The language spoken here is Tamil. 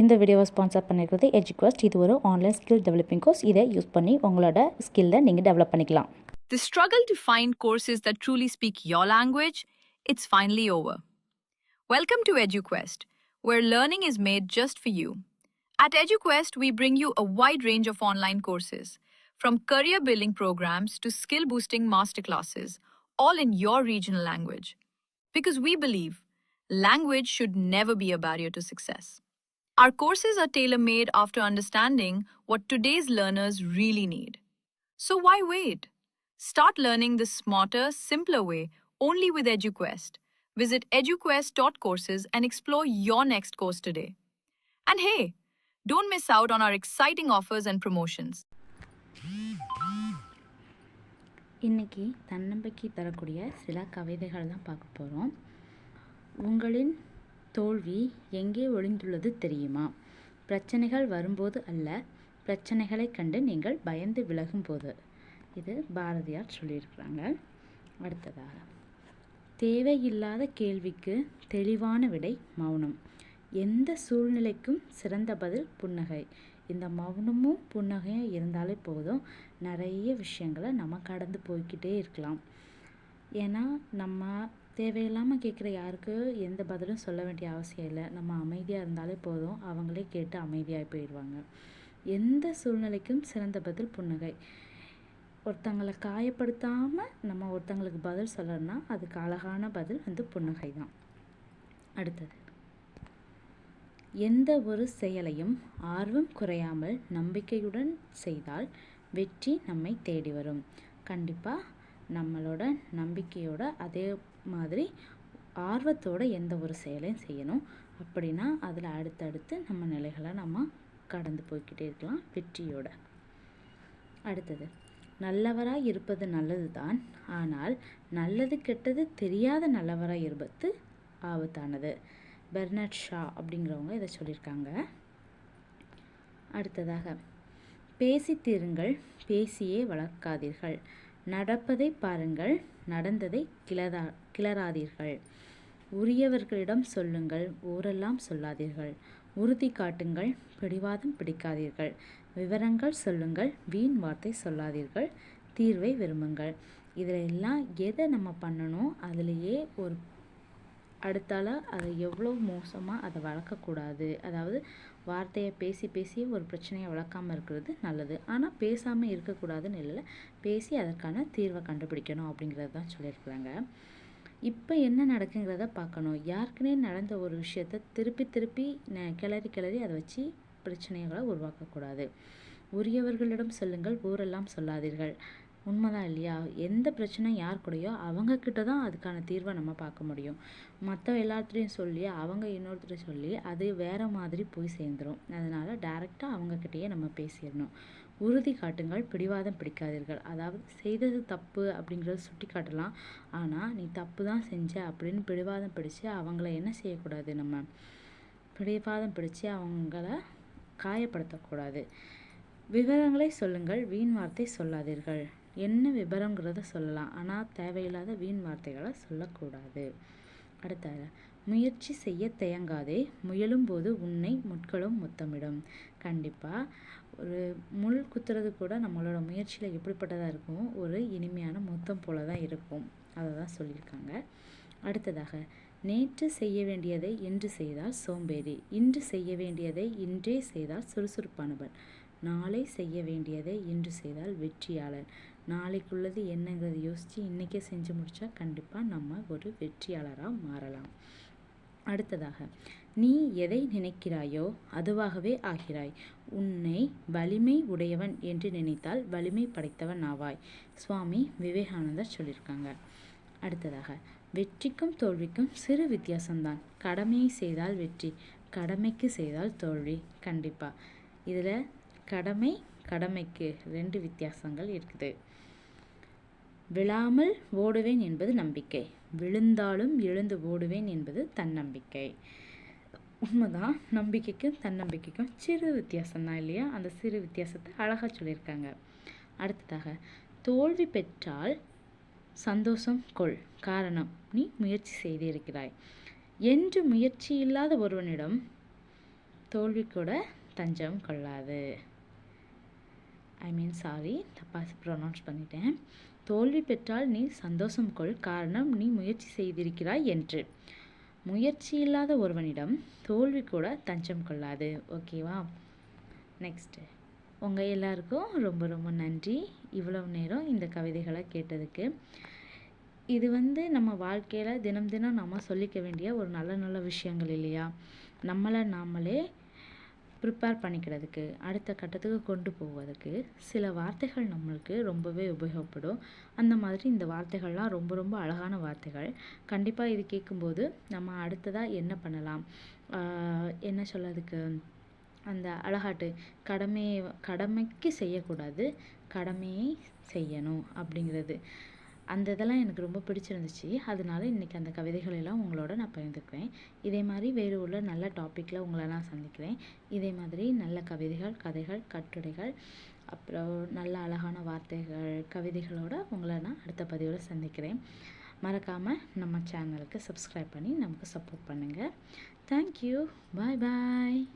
இந்த வீடியோவை ஸ்பான்சர் பண்ணியிருக்கிறது எஜுக்வஸ்ட் இது ஒரு ஆன்லைன் ஸ்கில் டெவலப்பிங் கோர்ஸ் இதை யூஸ் பண்ணி உங்களோட ஸ்கில்லை நீங்கள் டெவலப் பண்ணிக்கலாம் The struggle to find courses that truly speak your language, it's finally over. Welcome to EduQuest, where learning is made just for you. At EduQuest, we bring you a wide range of online courses, from career building programs to skill boosting masterclasses, all in your regional language. Because we believe language should never be a barrier to success. Our courses are tailor made after understanding what today's learners really need. So why wait? Start learning the smarter, simpler way only with EduQuest. Visit eduquest.courses and explore your next course today. And hey, don't miss out on our exciting offers and promotions. இன்னைக்கு தன்னம்பிக்கை தரக்கூடிய சில கவிதைகள் தான் பார்க்க போகிறோம் உங்களின் தோல்வி எங்கே ஒளிந்துள்ளது தெரியுமா? பிரச்சனைகள் வரும்போது அல்ல பிரச்சனைகளை கண்டு நீங்கள் பயந்து விலகும்போது. இது பாரதியார் சொல்லியிருக்கிறாங்க. அடுத்ததாக தேவையில்லாத கேள்விக்கு தெளிவான விடை மௌனம். எந்த சூழ்நிலைக்கும் சிறந்த பதில் புன்னகை. இந்த மௌனமும் புன்னகையும் இருந்தாலே போதும். நிறைய விஷயங்களை நம்ம கடந்து போய்கிட்டே இருக்கலாம். ஏன்னா நம்ம தேவையில்லாமல் கேட்குற யாருக்கு எந்த பதிலும் சொல்ல வேண்டிய அவசியம் இல்லை. நம்ம அமைதியாக இருந்தாலே போதும். அவங்களே கேட்டு அமைதியாக போயிடுவாங்க எந்த சூழ்நிலைக்கும் சிறந்த பதில் புன்னகை. ஒருத்தங்களை காயப்படுத்தாமல் நம்ம ஒருத்தங்களுக்கு பதில் சொல்லணும்னா அதுக்கு அழகான பதில் வந்து புன்னகை தான். அடுத்தது. எந்த ஒரு செயலையும் ஆர்வம் குறையாமல் நம்பிக்கையுடன் செய்தால் வெற்றி நம்மை தேடி வரும். கண்டிப்பாக நம்மளோட நம்பிக்கையோட அதே மாதிரி ஆர்வத்தோட எந்த ஒரு செயலையும் செய்யணும். அப்படின்னா அதில் அடுத்தடுத்து நம்ம நிலைகளை நம்ம கடந்து போய்க்கிட்டே இருக்கலாம் வெற்றியோட. அடுத்தது நல்லவராக இருப்பது நல்லது தான் ஆனால் நல்லது கெட்டது தெரியாத நல்லவராக இருப்பது ஆபத்தானது. பெர்னட் ஷா அப்படிங்கிறவங்க இதை சொல்லியிருக்காங்க. அடுத்ததாக பேசி தீருங்கள் பேசியே வளர்க்காதீர்கள். நடப்பதை பாருங்கள் நடந்ததை கிளறா கிளறாதீர்கள். உரியவர்களிடம் சொல்லுங்கள் ஊரெல்லாம் சொல்லாதீர்கள். உறுதி காட்டுங்கள் பிடிவாதம் பிடிக்காதீர்கள். விவரங்கள் சொல்லுங்கள் வீண் வார்த்தை சொல்லாதீர்கள். தீர்வை விரும்புங்கள். இதில் எல்லாம் எதை நம்ம பண்ணணும்? அதுலேயே ஒரு அடுத்தால அதை எவ்வளோ மோசமாக அதை வளர்க்கக்கூடாது. அதாவது வார்த்தையை பேசி பேசி ஒரு பிரச்சனையை வளர்க்காமல் இருக்கிறது நல்லது. ஆனால் பேசாமல் இருக்கக்கூடாதுன்னு இல்லை பேசி அதற்கான தீர்வை கண்டுபிடிக்கணும் அப்படிங்கிறது தான் சொல்லியிருக்கிறாங்க. இப்போ என்ன நடக்குங்கிறத பார்க்கணும். யாருக்குனே நடந்த ஒரு விஷயத்த திருப்பி திருப்பி ந கிளறி கிளறி அதை வச்சு பிரச்சனைகளை உருவாக்கக்கூடாது. உரியவர்களிடம் சொல்லுங்கள் ஊரெல்லாம் சொல்லாதீர்கள். உண்மைதான் இல்லையா? எந்த பிரச்சனை யார் கூடயோ அவங்கக்கிட்ட தான் அதுக்கான தீர்வை நம்ம பார்க்க முடியும். மற்ற எல்லாத்துலேயும் சொல்லி அவங்க இன்னொருத்தர் சொல்லி அது வேறு மாதிரி போய் சேர்ந்துடும் அதனால் டேரெக்டாக அவங்கக்கிட்டேயே நம்ம பேசிடணும். உறுதி காட்டுங்கள் பிடிவாதம் பிடிக்காதீர்கள். அதாவது செய்தது தப்பு அப்படிங்கிறத சுட்டி காட்டலாம் ஆனால் நீ தப்பு தான் செஞ்ச அப்படின்னு பிடிவாதம் பிடிச்சு அவங்கள என்ன செய்யக்கூடாது நம்ம? பிடிவாதம் பிடிச்சு அவங்கள காயப்படுத்தக்கூடாது. விவரங்களை சொல்லுங்கள் வீண் வார்த்தை சொல்லாதீர்கள். என்ன விபரங்கிறத சொல்லலாம். ஆனால் தேவையில்லாத வீண் வார்த்தைகளை சொல்லக்கூடாது. அடுத்தது முயற்சி செய்ய தயங்காதே. முயலும் போது உன்னை முட்களும் முத்தமிடும். கண்டிப்பாக ஒரு முள் குத்துறது கூட நம்மளோட முயற்சியில் எப்படிப்பட்டதாக இருக்கும்? ஒரு இனிமையான முத்தம் போல தான் இருக்கும். அதை தான் சொல்லியிருக்காங்க. அடுத்ததாக நேற்று செய்ய வேண்டியதை இன்று செய்தால் சோம்பேறி. இன்று செய்ய வேண்டியதை இன்றே செய்தால் சுறுசுறுப்பானவன். நாளை செய்ய வேண்டியதை இன்று செய்தால் வெற்றியாளன். நாளைக்குள்ளது என்னங்கிறத யோசித்து இன்றைக்கே செஞ்சு முடித்தா கண்டிப்பாக நம்ம ஒரு வெற்றியாளராக மாறலாம். அடுத்ததாக நீ எதை நினைக்கிறாயோ அதுவாகவே ஆகிறாய். உன்னை வலிமை உடையவன் என்று நினைத்தால் வலிமை படைத்தவன் ஆவாய். சுவாமி விவேகானந்தர் சொல்லியிருக்காங்க. அடுத்ததாக வெற்றிக்கும் தோல்விக்கும் சிறு வித்தியாசம்தான். கடமையை செய்தால் வெற்றி கடமைக்கு செய்தால் தோல்வி. கண்டிப்பாக இதில் கடமை கடமைக்கு ரெண்டு வித்தியாசங்கள் இருக்குது. விழாமல் ஓடுவேன் என்பது நம்பிக்கை. விழுந்தாலும் எழுந்து ஓடுவேன் என்பது தன்னம்பிக்கை. உண்மைதான் நம்பிக்கைக்கும் தன்னம்பிக்கைக்கும் சிறு வித்தியாசம் தான் இல்லையா? அந்த சிறு வித்தியாசத்தை அழகாக சொல்லியிருக்காங்க. அடுத்ததாக தோல்வி பெற்றால் சந்தோஷம் கொள். காரணம் நீ முயற்சி செய்திருக்கிறாய் என்று முயற்சி இல்லாத ஒருவனிடம் தோல்வி கூட தஞ்சம் கொள்ளாது. ஐ மீன் சாரி தப்பாக ப்ரொனவுன்ஸ் பண்ணிட்டேன். தோல்வி பெற்றால் நீ சந்தோஷம் கொள். காரணம் நீ முயற்சி செய்திருக்கிறாய் என்று. முயற்சி இல்லாத ஒருவனிடம் தோல்வி கூட தஞ்சம் கொள்ளாது. ஓகேவா நெக்ஸ்ட்டு உங்கள் எல்லாருக்கும் ரொம்ப ரொம்ப நன்றி. இவ்வளவு நேரம் இந்த கவிதைகளை கேட்டதுக்கு. இது வந்து நம்ம வாழ்க்கையில் தினம் தினம் நம்ம சொல்லிக்க வேண்டிய ஒரு நல்ல நல்ல விஷயங்கள் இல்லையா? நம்மளை நாமளே ப்ரிப்பேர் பண்ணிக்கிறதுக்கு அடுத்த கட்டத்துக்கு கொண்டு போவதுக்கு சில வார்த்தைகள் நம்மளுக்கு ரொம்பவே உபயோகப்படும். அந்த மாதிரி இந்த வார்த்தைகள்லாம் ரொம்ப ரொம்ப அழகான வார்த்தைகள். கண்டிப்பாக இது கேட்கும்போது நம்ம அடுத்ததாக என்ன பண்ணலாம்? என்ன சொல்ல அதுக்கு அந்த அழகாட்டு கடமையை கடமைக்கு செய்யக்கூடாது கடமையை செய்யணும் அப்படிங்கிறது. அந்த இதெல்லாம் எனக்கு ரொம்ப பிடிச்சிருந்துச்சு. அதனால இன்றைக்கி அந்த கவிதைகள் எல்லாம் உங்களோட நான் பகிர்ந்துக்குவேன். இதே மாதிரி வேறு உள்ள நல்ல டாப்பிக்கில் உங்களை நான் சந்திக்கிறேன். இதே மாதிரி நல்ல கவிதைகள் கதைகள் கட்டுரைகள் அப்புறம் நல்ல அழகான வார்த்தைகள் கவிதைகளோட உங்களை நான் அடுத்த பதிவில் சந்திக்கிறேன். மறக்காமல் நம்ம சேனலுக்கு சப்ஸ்கிரைப் பண்ணி நமக்கு சப்போர்ட் பண்ணுங்கள் தேங்க்யூ பாய் பாய்